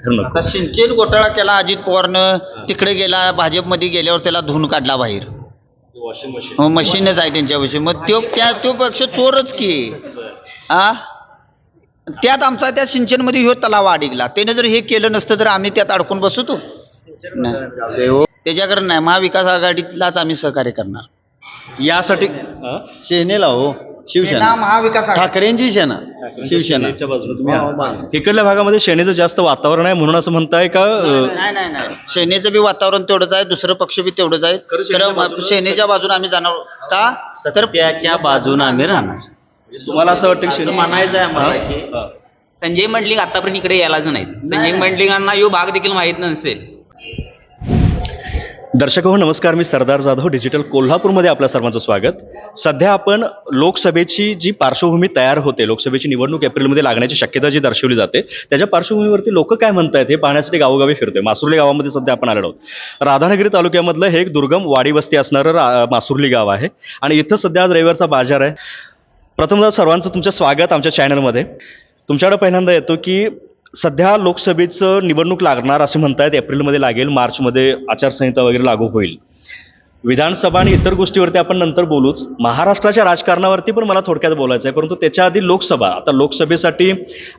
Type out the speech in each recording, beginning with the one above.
आता सिंचन घोटाळा केला अजित पवारनं तिकडे गेला भाजपमध्ये गेल्यावर त्याला धुवून काढला बाहेर. वॉशिंग मशीन हो, मशीनच आहे त्यांच्याविषयी मग तो त्या तो पक्ष चोरच की. आ? त्यात आमचा त्या सिंचनमध्ये ह्यो तलाव अडकला. त्याने जर हे केलं नसतं तर आम्ही त्यात अडकून बसू तो नाही. त्याच्याकडे नाही. महाविकास आघाडीतलाच आम्ही सहकार्य करणार. यासाठी सेनेला हो. शिवसेना. महाविकास आघाडी. ठाकरेंची सेना. शिवसेना. सेनेच्या बाजूने तुम्ही हो, आहात. इकडल्या भागामध्ये सेनेचं जास्त वातावरण आहे म्हणून असं म्हणताय का अं, नाही नाही नाही. सेनेचं बी वातावरण तेवढंच आहे दुसरं पक्ष बी तेवढंच आहे. खरं सेनेच्या तर बाजूनं- सेनेच्या बाजूने आम्ही जाणार का? तर त्याच्या बाजून आम्ही राहणार. तुम्हाला असं वाटतं की म्हणायचं आहे हा? की हा. संजय मंडलिक आतापर्यंत इकडे यायलाच नाही संजय मंडलिकांना यो भाग देखील माहीत नसेल. दर्शक हो नमस्कार. मी सरदार जाधव डिजिटल कोल्हापूरमध्ये आपल्या सर्वांचं स्वागत. सध्या आपण लोकसभेची जी पार्श्वभूमी तयार होते लोकसभेची निवडणूक एप्रिलमध्ये लागण्याची शक्यता जी दर्शवली जाते त्याच्या पार्श्वभूमीवरती लोक काय म्हणतायत हे पाहण्यासाठी गावोगावी फिरतोय. मासुर्ली गावामध्ये सध्या आपण आलेलो आहोत. राधानगरी तालुक्यामधलं हे एक दुर्गम वाडी वस्ती असणारं रा- मासुर्ली गाव आहे. आणि इथं सध्या आज रविवारचा बाजार आहे. प्रथमतः सर्वांचं तुमचं स्वागत आमच्या चॅनलमध्ये तुमच्याकडे पहिल्यांदा येतो की सध्या लोकसभेचं निवडणूक लागणार असे म्हणतायत एप्रिलमध्ये लागेल मार्चमध्ये आचारसंहिता वगैरे लागू होईल. विधानसभा आणि इतर गोष्टीवरती आपण नंतर बोलूच. महाराष्ट्राच्या राजकारणावरती पण मला थोडक्यात बोलायचं आहे परंतु त्याच्या आधी लोकसभा. आता लोकसभेसाठी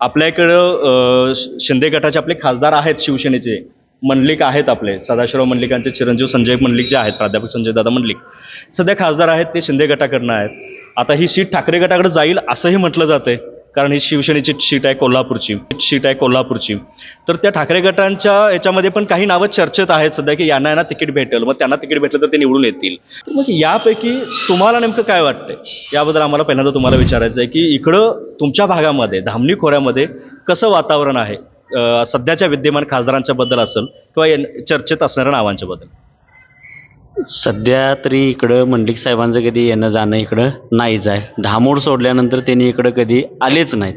आपल्या इकडं शिंदे गटाचे आपले खासदार आहेत शिवसेनेचे. मंडलिक आहेत आपले. सदाशिवराव मंडलिकांचे चिरंजीव संजय मंडलिक जे आहेत प्राध्यापक संजय दादा मंडलिक. सध्या खासदार आहेत ते शिंदे गटाकडनं आहेत. आता ही सीट ठाकरे गटाकडे जाईल असंही म्हटलं जातंय. कारण ही शिवसेनेची सीट आहे कोल्हापूरची सीट आहे कोल्हापूरची. तर त्या ठाकरे गटांच्या याच्यामध्ये पण काही नावं चर्चेत आहेत. सध्या की यांना यांना तिकीट भेटेल. मग त्यांना तिकीट भेटलं तर ते निवडून येतील. तर मग यापैकी तुम्हाला नेमकं काय वाटतंय? याबद्दल आम्हाला पहिल्यांदा तुम्हाला विचारायचं आहे की इकडं तुमच्या भागामध्ये धामणी खोऱ्यामध्ये कसं वातावरण आहे? सध्याच्या विद्यमान खासदारांच्या बद्दल असेल किंवा चर्चेत असणाऱ्या नावांच्या बद्दल. सध्या तरी इकडं मंडलिक साहेबांचं कधी येणं जाणं इकडं नाहीच आहे. धामोड सोडल्यानंतर त्यांनी इकडं कधी आलेच नाहीत.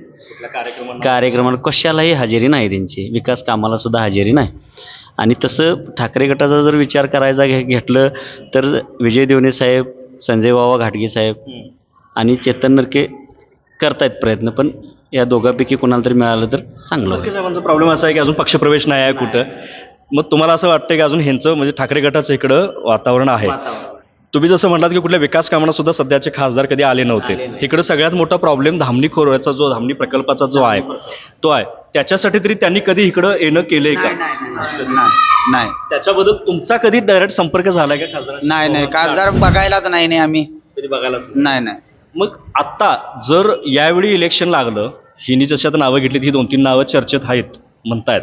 कार्यक्रमाला कशालाही हजेरी नाही त्यांची. विकास कामाला सुद्धा हजेरी नाही. आणि तसं ठाकरे गटाचा जर विचार करायचा घे घेतलं तर विजय देवणे साहेब संजय बाबा घाटगे साहेब आणि चेतन नरके करतायत प्रयत्न पण या दोघांपैकी कोणाला तरी मिळालं तर चांगलं साहेबांचा प्रॉब्लेम असा आहे की अजून पक्षप्रवेश नाही आहे कुठं. मग तुम्हाला असं वाटतं की अजून ह्यांचं म्हणजे ठाकरे गटाचं इकडं वातावरण आहे. तुम्ही जसं म्हटलात की कुठल्या विकास कामांना सुद्धा सध्याचे खासदार कधी आले नव्हते. इकडे सगळ्यात मोठा प्रॉब्लेम धामणी खोऱ्याचा जो धामणी प्रकल्पाचा जो आहे तो आहे. त्याच्यासाठी तरी त्यांनी कधी इकडं येणं केलंय का? नाही नाही त्याच्याबद्दल तुमचा कधी डायरेक्ट संपर्क झालाय का खासदार नाही नाही. खासदार बघायलाच नाही नाही आम्ही. कधी बघायला नाही? नाही मग आत्ता जर यावेळी इलेक्शन लागलं हिनी जशी आता नावं घेतली ही दोन तीन नावं चर्चेत आहेत म्हणतायत.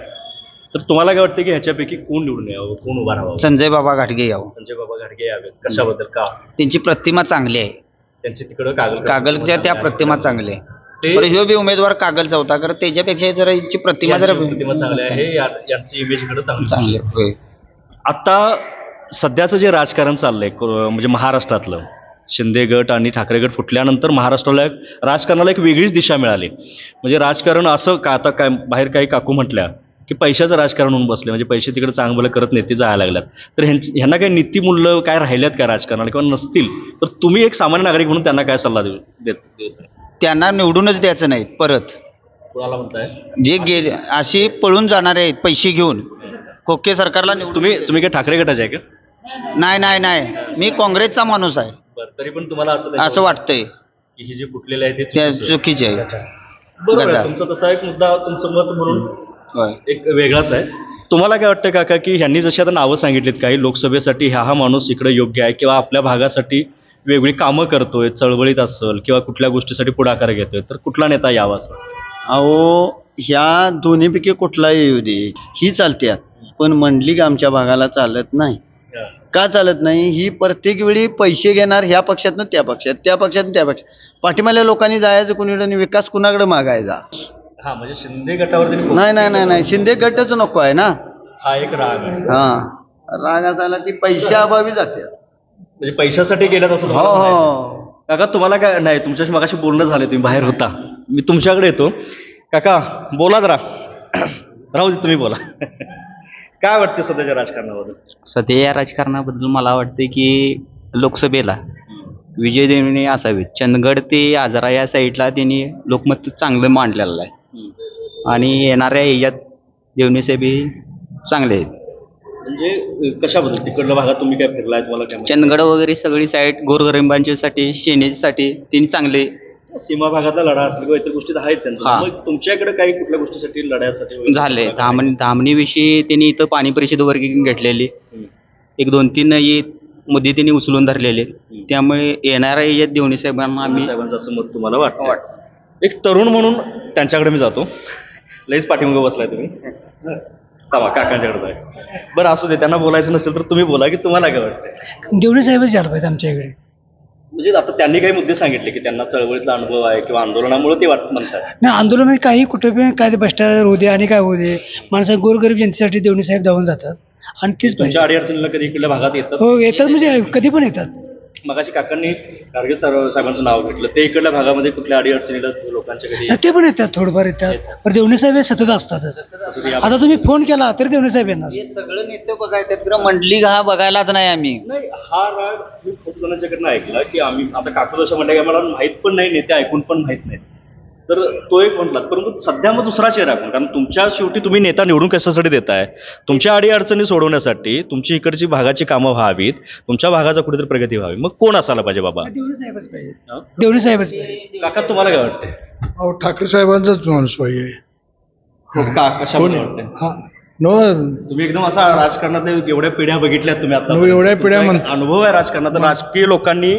तर तुम्हाला काय वाटतं की ह्याच्यापैकी कोण निवडून यावं? कोण उभा राहावं? संजय बाबा घाटगे यावं. संजय बाबा घाटगे यावेत. कशाबद्दल? का? त्यांची प्रतिमा चांगली आहे. त्यांची तिकडं कागल कागलच्या त्या प्रतिमा चांगली आहे. ते- ह्यो बी उमेदवार कागलचा होता कारण त्याच्यापेक्षा जरा यांची प्रतिमा जरा यांची प्रतिमा चांगली आहे. या- यांची इमेज इकडे चांगली चांगली आहे. होय. आता सध्याचं जे राजकारण चाललंय को- म्हणजे महाराष्ट्रातलं शिंदे गट आणि ठाकरे गट फुटल्यानंतर महाराष्ट्राला एक राजकारणाला एक वेगळीच दिशा मिळाली. म्हणजे राजकारण असं का आता काय बाहेर काही काकू म्हटल्या की पैशाचं राजकारण होऊन बसले. म्हणजे पैसे तिकडे चांगलं करत नेते जायला लागल्यात. तर ह्यांची ह्यांना काही नीतिमूल्य काय राहिल्यात का राजकारणाला किंवा नसतील तर तुम्ही एक सामान्य नागरिक म्हणून त्यांना काय सल्ला देऊ देत त्यांना निवडूनच द्यायचं नाही परत. कोणाला म्हणताय? जे गेले अशी पळून जाणारे आहेत पैसे घेऊन. खोके सरकारला निवडून तुम्ही तुम्ही काय ठाकरे गटाचे आहे का? नाही नाही नाही. मी काँग्रेसचा माणूस आहे. बरं तरी पण तुम्हाला असं असं वाटतंय. की हे जे फुटलेले आहे ते त्या चुकीचं आहे. चुकीचे आहे. बरोबर आहे. गद्दार. तुमचा तसा एक मुद्दा तुमचं मत म्हणून होय. एक वेगळाच आहे. तुम्हाला काय वाटतं काका की ह्यांनी जशी आता नावं सांगितलीत काही लोकसभेसाठी हा हा माणूस इकडे योग्य आहे किंवा आपल्या भागासाठी वेगळी कामं करतोय चळवळीत असेल किंवा कुठल्या गोष्टीसाठी पुढाकार घेतोय तर कुठला नेता यावा असं? अहो ह्या दोन्हीपैकी कुठलाही येऊ दे. ही चालत्यात पण मंडलिक आमच्या भागाला चालत नाही. का चालत नाही? ही प्रत्येक वेळी पैसे घेणार ह्या पक्षातनं त्या पक्षात त्या पक्षातून त्या पक्षात पाठीमाल्या लोकांनी जायचं कुणीकडे आणि विकास कुणाकडे मागायचा? हा म्हणजे शिंदे गटावर त्यांनी नाही नाही नाही नाही. शिंदे गटच नको आहे ना? हा एक राग आहे. हा. राग असायला ती पैशाअभावी जाते. म्हणजे पैशासाठी गेल्यात असं हो तुम्हाला म्हणायचं. हो काका तुम्हाला काय नाही तुमच्याशी मगाशी बोलणं झालं तुम्ही बाहेर होता. मी तुमच्याकडे येतो. काका बोला जरा. राहू दे तुम्ही बोला. काय वाटतं सध्याच्या राजकारणाबद्दल? सध्या या राजकारणाबद्दल मला वाटते की लोकसभेला विजय देवणे असावेत. चंदगड ते आजरा या साईडला त्यांनी लोकमत चांगलं मांडलेलं आहे. आणि येणाऱ्या ह्याच्यात देवणी साहेब हे चांगले आहेत. म्हणजे कशाबद्दल? तिकडल्या भागात तुम्ही काय फिरलाय? तुम्हाला काय माहिती? चंदगड वगैरे सगळी साईड गोरगरिबांच्यासाठी शेण्यासाठी त्यांनी चांगले. सीमा भागातला लढा असेल किंवा इतर गोष्टी तर आहेत हा. मग तुमच्याकडे काही कुठल्या गोष्टीसाठी लढ्यासाठी वगैरे? झाले. धामणी धामणीविषयी त्यांनी इथं पाणी परिषद वर्ग घेतलेली. हम्म. एक दोन तीन ये मुद्दे त्यांनी उचलून धरलेले. त्यामुळे येणाऱ्या याच्यात देवणी साहेबांना आम्ही साहेबांचं असं मत तुम्हाला वाटतं. एक तरुण म्हणून त्यांच्याकडे मी जातो. लईच पाठीमागं बसलाय तुम्ही. थांबा काकांच्याकडे जाय बरं असू दे त्यांना बोलायचं नसेल तर तुम्ही बोला की तुम्हाला काय वाटतंय. देवणी साहेबच झालं पाहिजे आमच्या इकडे. म्हणजे आता त्यांनी काही मुद्दे सांगितले की त्यांना चळवळीतला अनुभव आहे किंवा आंदोलनामुळे ते वाटत म्हणतात. नाही आंदोलनामध्ये काही कुठे पण काय ते भ्रष्टाचार होऊ दे आणि काय होऊ दे माणसं गोरगरीब जनतेसाठी देवणी साहेब धावून जातात. आणि तेच तुमच्या पाहिजे. अडीअडचणीला कधी इकडल्या भागात येतात? हो येतात म्हणजे कधी पण येतात. मगाशी काकांनी गाडगे सर साहेबांचं नाव घेतलं. ते इकडल्या भागामध्ये कुठल्या अडीअडचणीला लोकांच्या कधी ते पण येतात थोडंफार येतात. पण देवणी साहेब हे सतत असतातच. आता तुम्ही फोन केला तरी देवणी साहेब येणार. हे सगळं नेते बघायचं खरं मंडली हा बघायलाच नाही आम्ही. नाही हा राग मी खूप जणांच्याकडनं ऐकला की आम्ही आता काकडोशा म्हणल्या की मला माहीत पण नाही नेते ऐकून पण माहीत नाही तर तो एक म्हटलात परंतु सध्या मग दुसरा चेहरा कोण? कारण तुमच्या शेवटी तुम्ही नेता निवडून कशासाठी देताय? तुमच्या अडी अडचणी सोडवण्यासाठी तुमची इकडची भागाची कामं व्हावीत तुमच्या भागाचा कुठेतरी प्रगती व्हावी. मग कोण असायला पाहिजे बाबा? देवणी साहेबच पाहिजे? देवणी साहेबच पाहिजे. काका तुम्हाला काय वाटतंय? अहो ठाकरे साहेबांचाच माणूस पाहिजे. का कशामध्ये वाटतंय. हा. नो तुम्ही एकदम असा राजकारणातल्या एवढ्या पिढ्या बघितल्यात तुम्ही आता एवढ्या पिढ्या अनुभव आहे राजकारणात राजकीय लोकांनी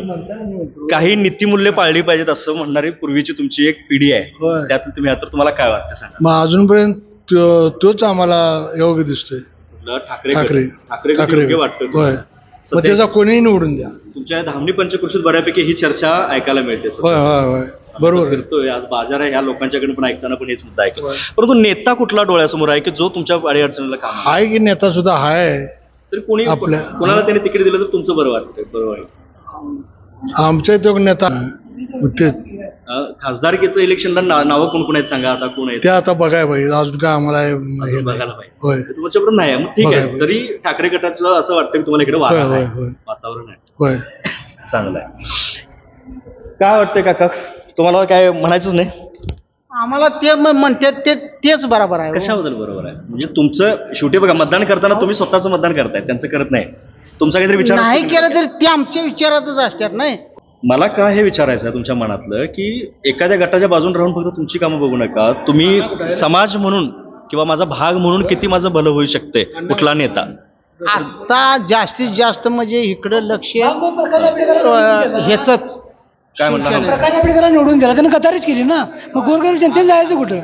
काही नीतिमूल्य पाळली पाहिजेत असं म्हणणारी पूर्वीची तुमची एक पिढी आहे. होय. त्यातून तुम्ही आता तुम्हाला काय वाटतं सांगा? मग अजूनपर्यंत तोच आम्हाला योग्य दिसतोय? ठाकरे ठाकरे. ठाकरे ठाकरे. योग्य वाटतं मग सध्या त्याचा कोणीही निवडून द्या. तुमच्या धामणी पंचकृषीत बऱ्यापैकी ही चर्चा ऐकायला मिळते. होय होय होय. बरोबर. आहे. फिरतोय. आज बाजार आहे. ह्या लोकांच्याकडे पण ऐकताना पण हेच मुद्दा ऐकतो परंतु नेता कुठला डोळ्यासमोर आहे की जो तुमच्या अडीअडचणीला काम आहे? आहे की नेता सुद्धा हाय. तरी कोणी आपल्या- कोणाला त्याने तिकीट दिलं तर तुमचं बरं वाटतंय? बरोबर आहे आमच्या इथे नेता ते खासदारकीचं इलेक्शनला नावं कोण कोण आहेत सांगा? आता कोण आहेत? ते आता बघाय पाहिजे. अजून काय आम्हाला बघायला नाही. पाहिजे. आहे. मग ठीक आहे. तरी ठाकरे गटाचं असं वाटतं की तुम्हाला इकडे वातावरण आहे. आहे चांगलं आहे. काय वाटतंय काका? तुम्हाला काय म्हणायचंच नाही? आम्हाला ते म- म्हणतात ते तेच बरोबर आहे हो. कशाबद्दल बरोबर आहे? म्हणजे तुमचं शेवटी बघा मतदान करताना तुम्ही स्वतःचं मतदान करताय त्यांचं करत नाही. तुमचा काहीतरी विचार नाही असतो केलं तरी ते आमच्या विचारातच असतात नाही. मला काय हे विचारायचं आहे तुमच्या मनातलं की एखाद्या गटाच्या बाजून राहून फक्त तुमची कामं बघू नका. तुम्ही समाज म्हणून किंवा माझा भाग म्हणून किती माझं भलं होऊ शकते कुठला नेता? आता जास्तीत जास्त म्हणजे इकडं लक्ष ह्याच काय म्हणणार प्रकाश आंबेडकरांना निवडून दिला. त्यानं गदारीच केली ना. मग गोरगरीब जनतेने जायचं कुठं?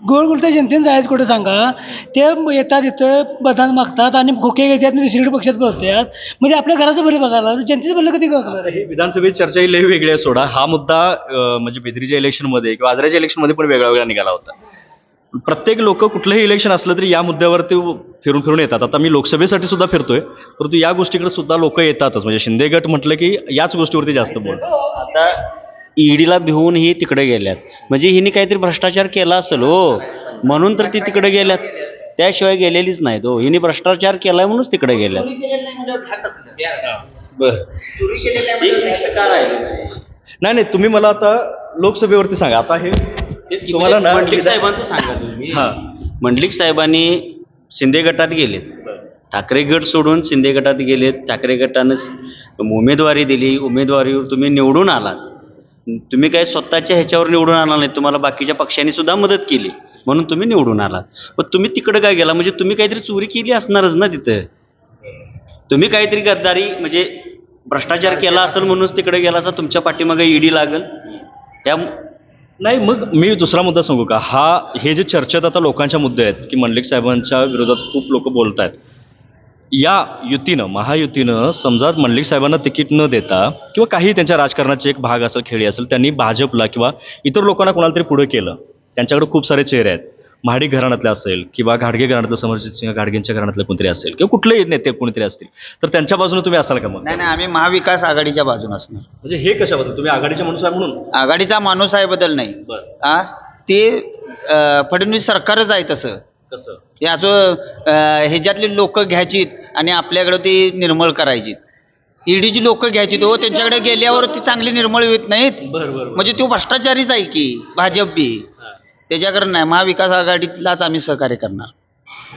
गोरगुरत्या जनतेने जायचं कुठं सांगा? ते येतात इथं मतदान मागतात आणि खोके घेतात आणि दुसरीकडे पक्षात बोलतात म्हणजे आपल्या घराचं बरं बघायला जनतेचं भलं कधी ही विधानसभेत चर्चा ही लई वेगळी आहे सोडा. हा मुद्दा अं, म्हणजे बेदरीच्या इलेक्शनमध्ये किंवा आजऱ्याच्या इलेक्शनमध्ये पण वेगळा वेगळा निघाला होता. प्रत्येक लोक कुठलंही इलेक्शन असलं तरी या मुद्द्यावरती फिरून फिरून येतात. आता मी लोकसभेसाठी सुद्धा फिरतोय परंतु या गोष्टीकडे सुद्धा लोक येतातच. म्हणजे शिंदे गट म्हटलं की याच गोष्टीवरती जास्त बोलतात आता ईडीला भिवून ही तिकडे गेल्यात. म्हणजे हिने काहीतरी भ्रष्टाचार केला असेल हो. म्हणून तर ती तिकडे गेल्यात. त्याशिवाय गेलेलीच नाहीत हो. हिने भ्रष्टाचार केलाय म्हणूनच तिकडे गेल्यात. नाही नाही तुम्ही मला आता लोकसभेवरती सांगा. आता हे तुम्हाला ना मंडलिक साहेबांचं सांगा तुम्ही. हा. मंडलिक साहेबांनी शिंदे गटात गेलेत. ठाकरे गट सोडून शिंदे गटात गेलेत. ठाकरे गटानं उमेदवारी दिली. उमेदवारीवर तुम्ही निवडून आलात. तुम्ही काही स्वतःच्या ह्याच्यावर निवडून आला नाही. तुम्हाला बाकीच्या पक्षांनी सुद्धा मदत केली. म्हणून तुम्ही निवडून आलात. पण तुम्ही तिकडे काय गेला? म्हणजे तुम्ही काहीतरी चोरी केली असणारच ना तिथं? तुम्ही काहीतरी गद्दारी म्हणजे भ्रष्टाचार केला असेल म्हणूनच तिकडे गेला असं तुमच्या पाठीमागे ईडी लागल. त्या नाही मग मी दुसरा मुद्दा सांगू का? हा हे जे चर्चेत आता लोकांच्या मुद्दे आहेत की मंडलिक साहेबांच्या विरोधात खूप लोक बोलत आहेत या युतीनं महायुतीनं समजा मंडलिक साहेबांना तिकीट न देता किंवा काही त्यांच्या राजकारणाचे एक भाग असेल खेळी असेल त्यांनी भाजपला किंवा इतर लोकांना कोणाला तरी पुढे केलं त्यांच्याकडे खूप सारे चेहरे आहेत. महाडिक घराण्यातले असेल किंवा घाडगे घराण्यातलं समरजित सिंह घाडगेंच्या घराण्यातलं कोणतरी असेल किंवा कुठलेही नेते कोणीतरी असतील तर त्यांच्या बाजूने तुम्ही असाल का मग? नाही नाही आम्ही महाविकास आघाडीच्या बाजून असणार. म्हणजे हे कशाबद्दल तुम्ही आघाडीचे माणूस आहे म्हणून? आघाडीचा माणूस आहे बदल नाही. बरं. आ? ते अं, फडणवीस सरकारच आहे तसं. कसं? याचं ह्याच्यातली लोक घ्यायचीत आणि आपल्याकडे ती निर्मळ करायची ईडीची लोक घ्यायची हो त्यांच्याकडे गेल्यावर ती चांगली निर्मळ होत नाहीत. बरं बरं. म्हणजे तो भ्रष्टाचारीच आहे की भाजप बी. त्याच्याकडे नाही. महाविकास आघाडीलाच आम्ही सहकार्य करणार.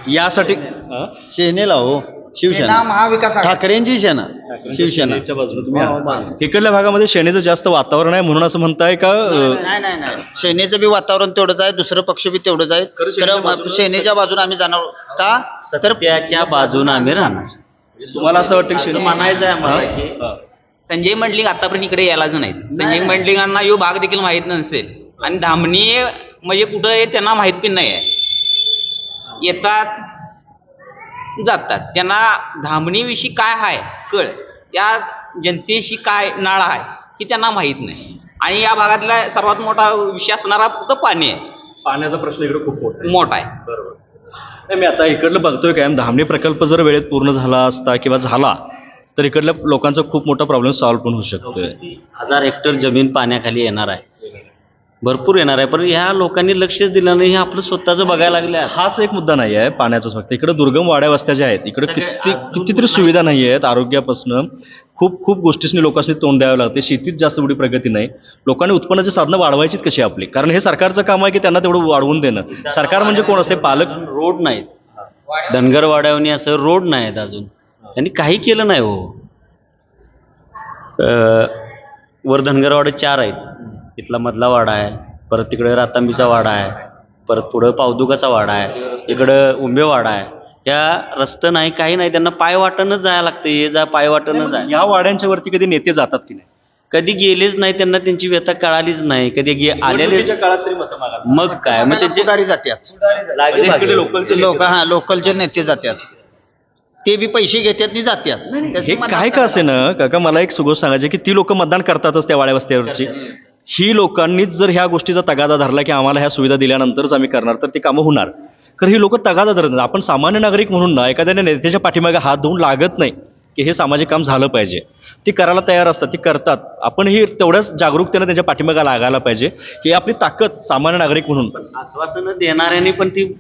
यासाठी हा? सेनेला हो शिवसेना. महाविकास ठाकरेंची सेना. शिवसेना. तुम्ही आहात. इकडल्या भागामध्ये सेनेचं जास्त वातावरण आहे म्हणून असं म्हणताय का अं, नाही नाही नाही सेनेचं बी वातावरण तेवढंच आहे दुसरं पक्ष बी तेवढंच आहे. खरं सेनेच्या खरं बाजूनं- सेनेच्या बाजूने आम्ही जाणार का? तर त्याच्या बाजूने आम्ही राहणार. तुम्हाला असं वाटतं की म्हणायचं आहे आम्हाला हा? हा. संजय मंडलिक आतापर्यंत इकडे यायलाच नाहीत. संजय मंडलिकांना यो भाग देखील माहीत नसेल. आणि धामणी म्हणजे कुठं आहे त्यांना माहीत पण नाही आहे. येतात जातात. त्यांना धामणीविषयी काय आहे कळ. त्या जनतेशी काय नाळ आहे ही त्यांना माहीत नाही. आणि या भागातला सर्वात मोठा विषय असणारा फक्त पाणी आहे. पाण्याचा प्रश्न इकडे खूप मोठा आहे. मोठा आहे. बरोबर. नाही मी आता इकडलं बघतोय काय धामणी प्रकल्प जर वेळेत पूर्ण झाला असता किंवा झाला तर इकडल्या लोकांचा खूप मोठा प्रॉब्लेम सॉल्व्ह पण होऊ शकतोय. हजार हेक्टर जमीन पाण्याखाली येणार आहे. भरपूर येणार आहे. पण ह्या लोकांनी लक्षच दिलं नाही हे आपलं स्वतःचं बघायला लागलं आहे. हाच एक मुद्दा नाही आहे पाण्याचाच फक्त. इकडे दुर्गम वाड्या वस्त्या ज्या आहेत इकडे किती कितीतरी सुविधा नाही आहेत आरोग्यापासून. खूप खूप गोष्टींनी लोकांनी तोंड द्यावं लागते शेतीत जास्त एवढी प्रगती नाही. लोकांनी उत्पन्नाची साधनं वाढवायचीच कशी आपली? कारण हे सरकारचं काम आहे की त्यांना तेवढं वाढवून देणं. सरकार म्हणजे कोण असते? पालक? रोड नाहीत. धनगरवाड्यावनी असं रोड नाहीत अजून. त्यांनी काही केलं नाही हो. अं, वर धनगरवाडे चार आहेत. इथला मधला वाडा आहे परत तिकडे रातांबीचा वाडा आहे परत पुढं पावदुकाचा वाडा आहे इकडं उंबे वाडा आहे. या रस्ते नाही काही नाही त्यांना पाय वाटणच जायला लागतं ये जा पाय वाटणच आहे. या वाड्यांच्या वरती कधी नेते जातात की नाही? कधी गेलेच नाही त्यांना त्यांची व्यथा कळालीच नाही कधी गे आलेले निवडणुकीच्या काळात तरी मतं मागायला. मग काय मग त्यांचे पुढारी म्हणजे इकडे लोकलचे लोक हा लोकलचे नेते जात्यात. ते बी पैसे घेतात आणि जात्यात. हे त्याची काय का असे ना काका मला एक सुगोष्ट सांगायची की ती लोक मतदान करतातच त्या वाड्या वस्त्यावरची. ही लोकांनीच जर ह्या गोष्टीचा तगादा धरला की आम्हाला ह्या सुविधा दिल्यानंतरच आम्ही करणार तर ती कामं होणार. तर ही लोक तगादा धरत नाहीत आपण सामान्य नागरिक म्हणून ना एखाद्या नेत्याच्या पाठीमागे हात धुवून लागत नाही की हे सामाजिक काम झालं पाहिजे. ती करायला तयार असतात ती करतात. आपणही तेवढ्याच जागरूकतेनं त्यांच्या पाठीमागे लागायला पाहिजे की आपली ताकद सामान्य नागरिक म्हणून. आश्वासनं देणाऱ्यांनी पण ती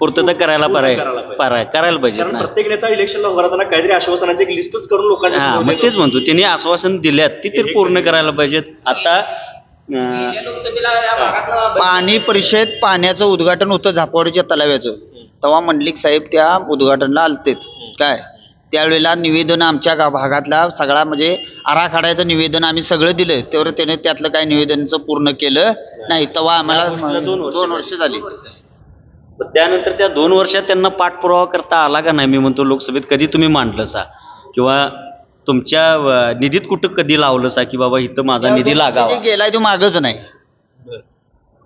पूर्तता करायला पाहिजे. पारा- करायला पाहिजे. प्रत्येक नेता इलेक्शनला उभा राहताना काहीतरी आश्वासनाची एक लिस्टच करून हा देतो. तेच म्हणतो त्यांनी आश्वासन दिल्यात ती तर पूर्ण करायला पाहिजेत. आता लोकसभेला या पाणी परिषद पाण्याचं उद्घाटन होतं झापवाडीच्या तलाव्याचं तेव्हा मंडलिक साहेब त्या उद्घाटनला आलतेत. काय? त्यावेळेला निवेदन आमच्या गा भागातला सगळा म्हणजे आराखड्याचं निवेदन आम्ही सगळं दिलं. तेवढं त्याने त्यातलं काही निवेदनचं पूर्ण केलं नाही. तेव्हा आम्हाला दोन वर्ष दोन वर्ष झाली. पण त्यानंतर त्या दोन वर्षात त्यांना पाठपुरावा करता आला का नाही? मी म्हणतो लोकसभेत कधी तुम्ही मांडलं सा किंवा तुमच्या अं, निधीत कुठं कधी लावलं सा की बाबा इथं माझा निधी लागावा? जे गेलाय तो मागच नाही.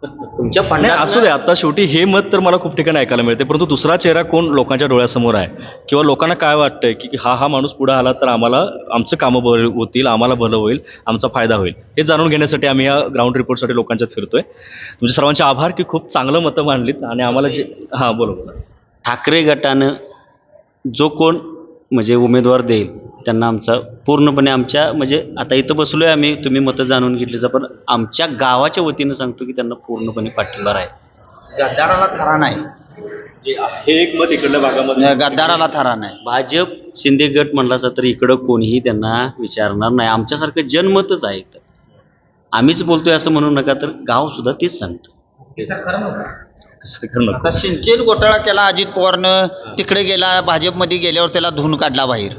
तुमच्या नाही फंडात असू दे आता शेवटी हे मत तर मला खूप ठिकाणी ऐकायला मिळते परंतु दुसरा चेहरा कोण लोकांच्या डोळ्यासमोर आहे? किंवा लोकांना काय वाटतंय की की हा हा माणूस पुढे आला तर आम्हाला आमचं कामं बरं होतील आम्हाला भलं होईल आमचा फायदा होईल. हे जाणून घेण्यासाठी आम्ही या ग्राउंड रिपोर्टसाठी लोकांच्यात फिरतोय. तुमचे सर्वांचे आभार की खूप चांगलं मतं मांडलीत आणि आम्हाला जे हां बोला बोला. ठाकरे गटानं जो कोण म्हणजे उमेदवार देईल त्यांना आमचा पूर्णपणे आमच्या म्हणजे आता इथं बसलोय आम्ही तुम्ही मतं जाणून घेतलीच पण आमच्या गावाच्या वतीनं सांगतो की त्यांना पूर्णपणे पाठिंबा आहे गद्दाराला थरा नाही. जे हे एक मत इकडल्या भागामध्ये गद्दाराला थरा नाही. भाजप शिंदे गट म्हणलासा तर इकडं कोणीही त्यांना विचारणार नाही. आमच्यासारखं जनमतच आहे इथं. आम्हीच बोलतोय असं म्हणू नका तर गाव सुद्धा तेच सांगतं. सिंचन घोटाळा केला अजित पवारनं तिकडे गेला भाजपमध्ये गेल्यावर त्याला धुवून काढला बाहेर.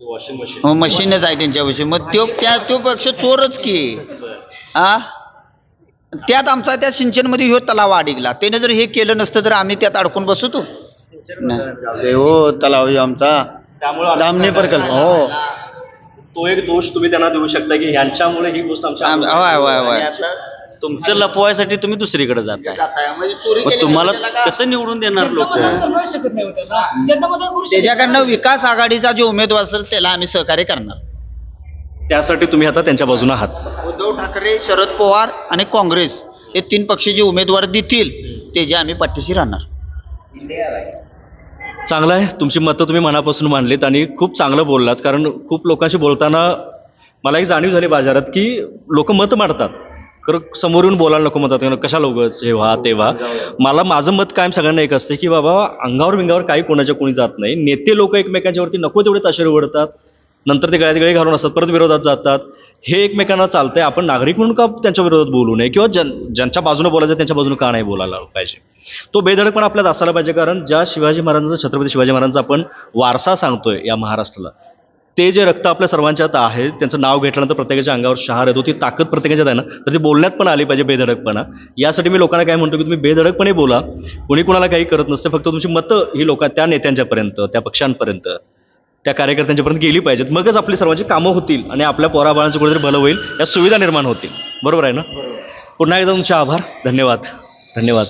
वॉशिंग मशीन मग मशीनच आहे त्यांच्यापाशी. मग तो त्या तो पक्ष चोरच की. आ? त्यात आमचा त्या सिंचनमध्ये ह्यो तलाव अडकला. त्याने जर हे केलं नसतं तर आम्ही त्यात अडकून बसतो. नाही. हो तलाव ह्यो आमचा. त्यामुळे दामणी प्रकल्प हो. तो एक दोष तुम्ही त्यांना देऊ शकता की यांच्यामुळे ही गोष्ट आमच्या आम- होय होय आणि होय तुमचं लपवायसाठी तुम्ही दुसरीकडे जाताय. म्हणजे मग तुम्हाला कसं निवडून देणार लोक. त्याच्याकडनं विकास आघाडीचा जो उमेदवार असेल त्याला आम्ही सहकार्य करणार. त्यासाठी तुम्ही आता त्यांच्या बाजूने आहात. उद्धव ठाकरे शरद पवार आणि काँग्रेस हे तीन पक्ष जे उमेदवार देतील त्याच्या आम्ही पाठीशी राहणार. चांगलं आहे. तुमची मतं तुम्ही मनापासून मांडलीत आणि खूप चांगलं बोललात. कारण खूप लोकांशी बोलताना मला एक जाणीव झाली बाजारात की लोक मत मांडतात. खरं समोर येऊन बोलायला नको म्हणतात कशा उगच हे व्हा ते व्हा. मला माझं मत कायम सगळ्यांना एक असते की बाबा अंगावर विंगावर काही कोणाच्या कोणी जात नाही. नेते लोक एकमेकांच्यावरती नको तेवढे ताशेरे उघडतात नंतर ते गळ्यात गळे घालून असतात परत विरोधात जातात. हे एकमेकांना चालतंय. आपण नागरिक म्हणून का त्यांच्या विरोधात बोलू नये? किंवा जन ज्यांच्या बाजूने बोलायचं त्यांच्या बाजूने का नाही बोलायला पाहिजे? तो बेधडक पण आपल्यात असायला पाहिजे कारण ज्या शिवाजी महाराजांचा छत्रपती शिवाजी महाराजांचा आपण वारसा सांगतोय या महाराष्ट्राला ते जे रक्त आपल्या सर्वांच्यात आहे त्यांचं नाव घेतल्यानंतर प्रत्येकाच्या अंगावर शहार येतो ती ताकद प्रत्येकाच्यात आहे ना तर ती बोलण्यात पण आली पाहिजे बेधडकपणा. यासाठी मी लोकांना काय म्हणतो की तुम्ही बेधडकपणे बोला. कोणी कोणाला काही करत नसते फक्त तुमची मतं ही लोक त्या नेत्यांच्यापर्यंत त्या पक्षांपर्यंत त्या कार्यकर्त्यांच्यापर्यंत गेली पाहिजेत. मगच आपली सर्वांची कामं होतील आणि आपल्या पोराबाळांचं कुठेतरी भलं होईल या सुविधा निर्माण होतील. बरोबर आहे ना? पुन्हा एकदा तुमचे आभार. धन्यवाद. धन्यवाद.